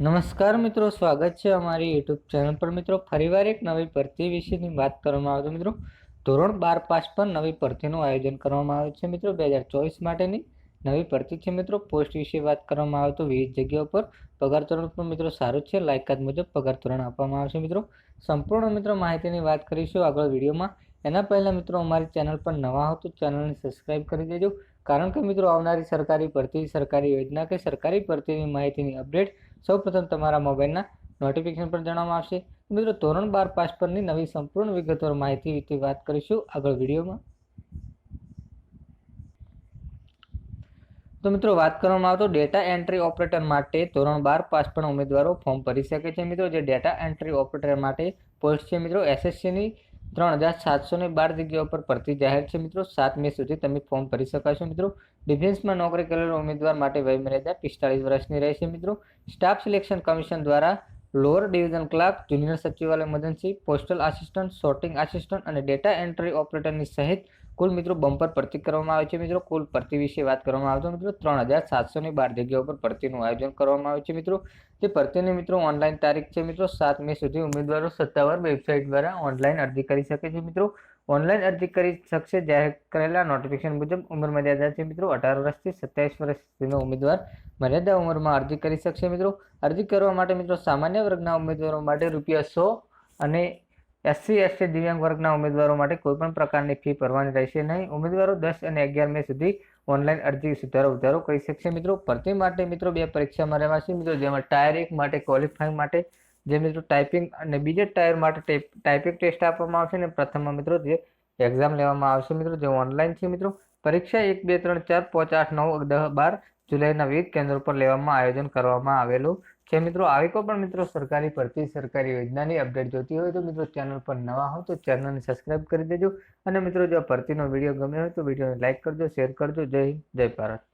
નમસ્કાર મિત્રો, સ્વાગત છે અમારી યુટ્યુબ ચેનલ પર. મિત્રો, ફરીવાર એક નવી ભરતી વિશેની વાત કરવામાં આવે તો મિત્રો, ધોરણ બાર પાસ પર નવી ભરતીનું આયોજન કરવામાં આવે છે. મિત્રો, બે હજાર ચોવીસ માટેની નવી ભરતી છે. મિત્રો, પોસ્ટ વિશે વાત કરવામાં આવે તો વિવિધ જગ્યાઓ પર પગાર ધોરણ પણ મિત્રો સારું છે. લાયકાત મુજબ પગાર ધોરણ આપવામાં આવશે મિત્રો, સંપૂર્ણ મિત્રો માહિતીની વાત કરીશું આગળ વિડીયોમાં. એના પહેલાં મિત્રો, અમારી ચેનલ પર નવા હો તો ચેનલને સબસ્ક્રાઈબ કરી દેજો. કારણ કે મિત્રો, આવનારી સરકારી ભરતી, સરકારી યોજના કે સરકારી ભરતીની માહિતીની અપડેટ સૌપ્રથમ તમારા મોબાઈલના નોટિફિકેશન પર જણાવવામાં આવશે. મિત્રો, ધોરણ બાર પાસ પરની નવી સંપૂર્ણ વિગતવાર માહિતી વિશે વાત કરીશું આગળ વિડીયોમાં. તો મિત્રો, વાત કરવામાં આવતો ડેટા એન્ટ્રી ઓપરેટર માટે ધોરણ બાર પાસ પણ ઉમેદવારો ફોર્મ ભરી શકે છે મિત્રો. જે ડેટા એન્ટ્રી ઓપરેટર માટે પોસ્ટ છે મિત્રો. એસએસસીની ત્રણ હજાર સાતસો ને બાર જગ્યાઓ પર ભરતી જાહેર છે મિત્રો. સાત મે સુધી તમે ફોર્મ ભરી શકાશો મિત્રો. ડિફેન્સમાં નોકરી કરેલા ઉમેદવાર માટે વયમર્યાદા પિસ્તાળીસ વર્ષની રહેશે મિત્રો. સ્ટાફ સિલેક્શન કમિશન દ્વારા લોઅર ડિવિઝન ક્લાર્ક જુનિયર સચિવાલય મદનસિંહ પોસ્ટલ આસિસ્ટન્ટ સોર્ટિંગ આસિસ્ટન્ટ અને ડેટા એન્ટ્રી ઓપરેટરની સહિત કુલ મિત્રો બમ્પર ભરતી કરવામાં આવે છે મિત્રો. કુલ ભરતી વિશે વાત કરવામાં આવે તો મિત્રો ત્રણ હજાર સાતસો ને બાર જગ્યાઓ પર ભરતીનું આયોજન કરવામાં આવે છે મિત્રો. તે ભરતીની મિત્રો ઓનલાઈન તારીખ છે મિત્રો સાત મે સુધી ઉમેદવારો સત્તાવાર વેબસાઇટ દ્વારા ઓનલાઈન અરજી કરી શકે છે મિત્રો. ઓનલાઈન અરજી કરી શકશે જાહેર કરેલા નોટિફિકેશન મુજબ ઉંમર મર્યાદા છે મિત્રો અઢાર વર્ષથી સત્યાવીસ વર્ષ સુધીનો ઉમેદવાર મર્યાદા ઉંમરમાં અરજી કરી શકશે મિત્રો. અરજી કરવા માટે મિત્રો સામાન્ય વર્ગના ઉમેદવારો માટે રૂપિયા સો અને એસસી, એસટી દિવ્યાંગ વર્ગના ઉમેદવારો માટે કોઈપણ પ્રકારની ફી ભરવાની રહેશે નહીં. ઉમેદવારો દસ અને અગિયાર મે સુધી ઓનલાઈન અરજી સુધારો, ઉધારો કરી શકશે. મિત્રો, ભરતી માટે મિત્રો બે પરીક્ષામાં રહેવાશે મિત્રો, જેમાં ટાયર એક માટે, ક્વોલિફાઈંગ માટે, જે મિત્રો ટાઈપિંગ અને બીજા ટાયર માટે ટાઈપિંગ ટેસ્ટ આપવામાં આવશે. અને પ્રથમમાં મિત્રો જે એક્ઝામ લેવામાં આવશે. મિત્રો, જે ઓનલાઈન છે મિત્રો, પરીક્ષા એક, બે, ત્રણ, ચાર, પાંચ, આઠ, નવ દસ બાર જુલાઈના વિવિધ કેન્દ્રો પર લેવામાં આયોજન કરવામાં આવેલું છે. મિત્રો, આવી કોઈ પણ મિત્રો સરકારી, ભરતી સરકારી યોજનાની અપડેટ જોતી હોય તો મિત્રો ચેનલ પર નવા હો તો ચેનલને સબસ્ક્રાઈબ કરી દેજો. અને મિત્રો, જો ભરતીનો વીડિયો ગમ્યો હોય તો વિડીયોને લાઇક કરજો, શેર કરજો. જય જય ભારત.